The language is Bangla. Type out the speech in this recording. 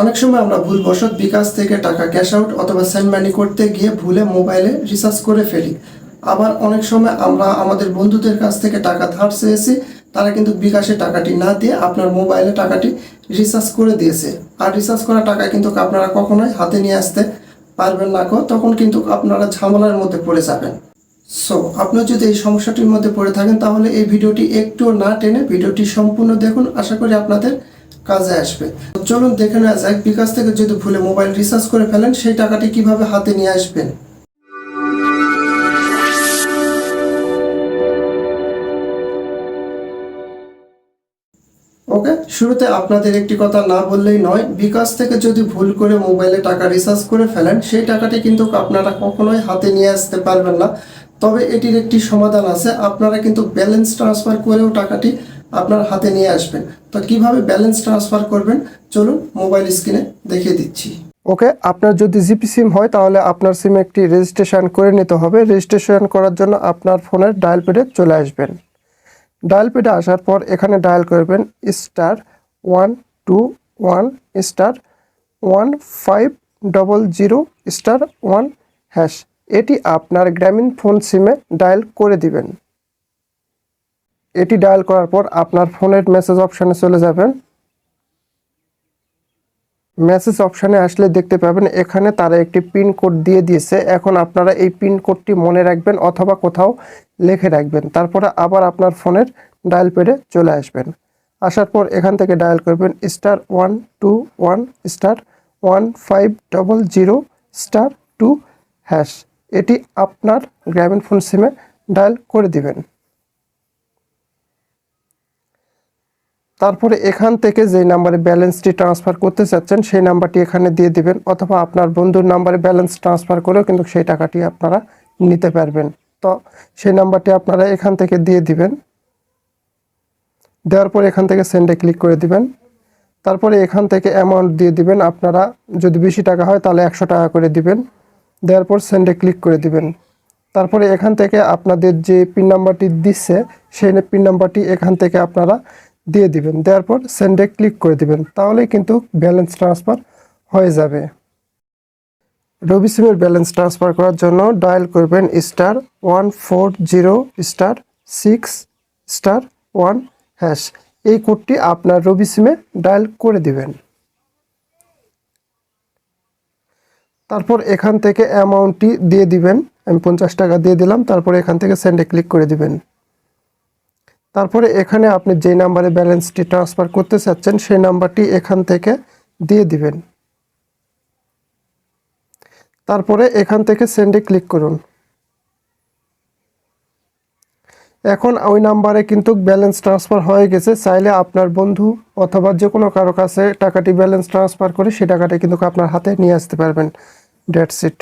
অনেক সময় আমরা ভুলবশত বিকাশ থেকে টাকা ক্যাশ আউট অথবা সেন্ড মানি করতে গিয়ে ভুলে মোবাইলে রিচার্জ করে ফেলি। আবার অনেক সময় আমরা আমাদের বন্ধুদের কাছ থেকে টাকা ধার চেয়েছি, তারা কিন্তু বিকাশে টাকাটি না দিয়ে আপনার মোবাইলে টাকাটি রিচার্জ করে দিয়েছে। আর রিচার্জ করা টাকা কিন্তু আপনারা কখনোই হাতে নিয়ে আসতে পারবেন না কো তখন কিন্তু আপনারা ঝামেলার মধ্যে পড়ে যাবেন। সো আপনি যদি এই সমস্যাটির মধ্যে পড়ে থাকেন, তাহলে এই ভিডিওটি একটু না টেনে ভিডিওটি সম্পূর্ণ দেখুন। আশা করি আপনাদের কাজে আসবে। চলুন দেখে নেওয়া যাক, বিকাশ থেকে যদি ভুলে মোবাইল রিচার্জ করে ফেলেন, সেই টাকাটি কীভাবে হাতে নিয়ে আসবেন? ওকে, শুরুতে আপনাদের একটি কথা না বললেই নয়, বিকাশ থেকে যদি ভুল করে মোবাইলে টাকা রিচার্জ করে ফেলেন, সেই টাকাটি কিন্তু আপনারা কখনোই হাতে নিয়ে আসতে পারবেন না। তবে এটির একটি সমাধান আছে। আপনারা কিন্তু ব্যালেন্স ট্রান্সফার করেও টাকাটি আপনার হাতে নিয়ে আসবেন। তো কীভাবে ব্যালেন্স ট্রান্সফার করবেন? চলুন মোবাইল স্ক্রিনে দেখিয়ে দিচ্ছি। ওকে, আপনার যদি জিপি সিম হয়, তাহলে আপনার সিমে একটি রেজিস্ট্রেশন করে নিতে হবে। রেজিস্ট্রেশন করার জন্য আপনার ফোনের ডায়াল পেডে চলে আসবেন। ডায়াল পেডে আসার পর এখানে ডায়াল করবেন star one two one star one five double zero star one hash এটি আপনার গ্রামীণ ফোন সিমে ডায়াল করে দিবেন। এটি ডায়াল করার পর আপনার ফোনের মেসেজ অপশানে চলে যাবেন। মেসেজ অপশানে আসলে দেখতে পাবেন এখানে তারা একটি পিন কোড দিয়ে দিয়েছে। এখন আপনারা এই পিন কোডটি মনে রাখবেন অথবা কোথাও লিখে রাখবেন। তারপরে আবার আপনার ফোনের ডায়াল পেডে চলে আসবেন। আসার পর এখান থেকে ডায়াল করবেন star one two one star one five double zero star two hash. এটি আপনার গ্রামীণ ফোন সিমে ডায়াল করে দিবেন। তারপরে এখান থেকে যে নাম্বারে ব্যালেন্সটি ট্রান্সফার করতে চাচ্ছেন, সেই নাম্বারটি এখানে দিয়ে দিবেন, অথবা আপনার বন্ধুর নাম্বারে ব্যালেন্স ট্রান্সফার করেও কিন্তু সেই টাকাটি আপনারা নিতে পারবেন। তো সেই নাম্বারটি আপনারা এখান থেকে দিয়ে দিবেন। দেওয়ার পর এখান থেকে সেন্ডে ক্লিক করে দিবেন। তারপরে এখান থেকে অ্যামাউন্ট দিয়ে দিবেন। আপনারা যদি বেশি টাকা হয় তাহলে একশো টাকা করে দিবেন। দেওয়ার পর সেন্ডে ক্লিক করে দিবেন। তারপরে এখান থেকে আপনাদের যে পিন নাম্বারটি দিচ্ছে, সেই পিন নাম্বারটি এখান থেকে আপনারা দিয়ে দিবেন। দেওয়ার পর সেন্ডে ক্লিক করে দিবেন। তাহলেই কিন্তু ব্যালেন্স ট্রান্সফার হয়ে যাবে। রবি সিমের ব্যালেন্স ট্রান্সফার করার জন্য ডায়াল করবেন star one four zero star six star one hash এই কোডটি আপনার রবি সিমে ডায়াল করে দিবেন। তারপর এখান থেকে অ্যামাউন্টটি দিয়ে দিবেন। আমি পঞ্চাশ টাকা দিয়ে দিলাম, তারপর এখান থেকে সেন্ডে ক্লিক করে দিবেন। তারপরে এখানে আপনি যে নাম্বারে ব্যালেন্সটি ট্রান্সফার করতে চাচ্ছেন, সেই নাম্বারটি এখান থেকে দিয়ে দিবেন। তারপরে এখান থেকে সেন্ডে ক্লিক করুন। এখন ওই নাম্বারে কিন্তু ব্যালেন্স ট্রান্সফার হয়ে গেছে। চাইলে আপনার বন্ধু অথবা যে কোনো কারও কাছে টাকাটি ব্যালেন্স ট্রান্সফার করে সে টাকাটি কিন্তু আপনার হাতে নিয়ে আসতে পারবেন। Date seat